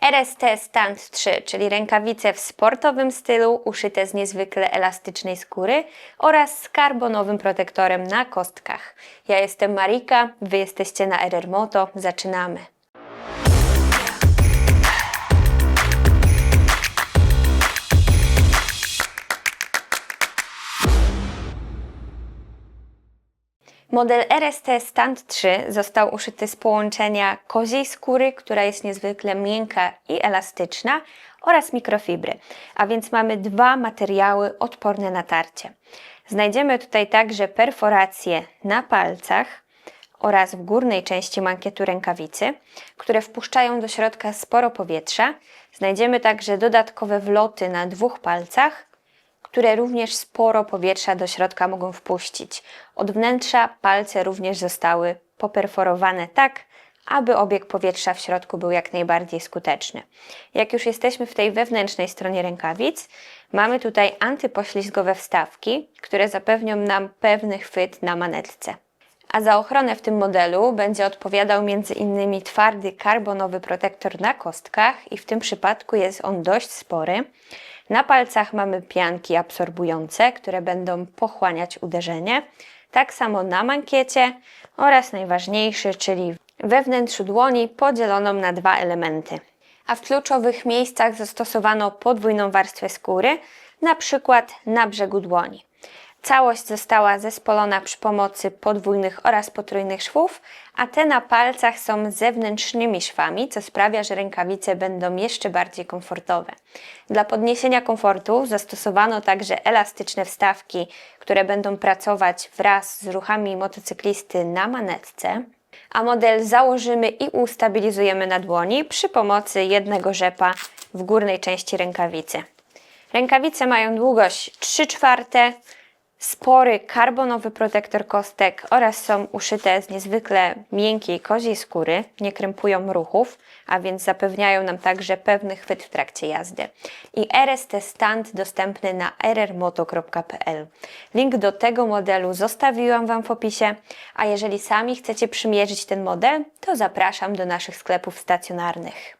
RST Stand 3, czyli rękawice w sportowym stylu, uszyte z niezwykle elastycznej skóry oraz z karbonowym protektorem na kostkach. Ja jestem Marika, Wy jesteście na RR Moto, zaczynamy. Model RST Stand 3 został uszyty z połączenia koziej skóry, która jest niezwykle miękka i elastyczna, oraz mikrofibry, a więc mamy dwa materiały odporne na tarcie. Znajdziemy tutaj także perforacje na palcach oraz w górnej części mankietu rękawicy, które wpuszczają do środka sporo powietrza. Znajdziemy także dodatkowe wloty na dwóch palcach, które również sporo powietrza do środka mogą wpuścić. Od wnętrza palce również zostały poperforowane tak, aby obieg powietrza w środku był jak najbardziej skuteczny. Jak już jesteśmy w tej wewnętrznej stronie rękawic, mamy tutaj antypoślizgowe wstawki, które zapewnią nam pewny chwyt na manetce. A za ochronę w tym modelu będzie odpowiadał m.in. twardy karbonowy protektor na kostkach i w tym przypadku jest on dość spory. Na palcach mamy pianki absorbujące, które będą pochłaniać uderzenie. Tak samo na mankiecie oraz najważniejszy, czyli we wnętrzu dłoni podzieloną na dwa elementy. A w kluczowych miejscach zastosowano podwójną warstwę skóry, na przykład na brzegu dłoni. Całość została zespolona przy pomocy podwójnych oraz potrójnych szwów, a te na palcach są zewnętrznymi szwami, co sprawia, że rękawice będą jeszcze bardziej komfortowe. Dla podniesienia komfortu zastosowano także elastyczne wstawki, które będą pracować wraz z ruchami motocyklisty na manetce, a model założymy i ustabilizujemy na dłoni przy pomocy jednego rzepa w górnej części rękawicy. Rękawice mają długość 3 czwarte, spory karbonowy protektor kostek oraz są uszyte z niezwykle miękkiej koziej skóry, nie krępują ruchów, a więc zapewniają nam także pewny chwyt w trakcie jazdy. I RST Stand dostępny na rrmoto.pl. Link do tego modelu zostawiłam Wam w opisie, a jeżeli sami chcecie przymierzyć ten model, to zapraszam do naszych sklepów stacjonarnych.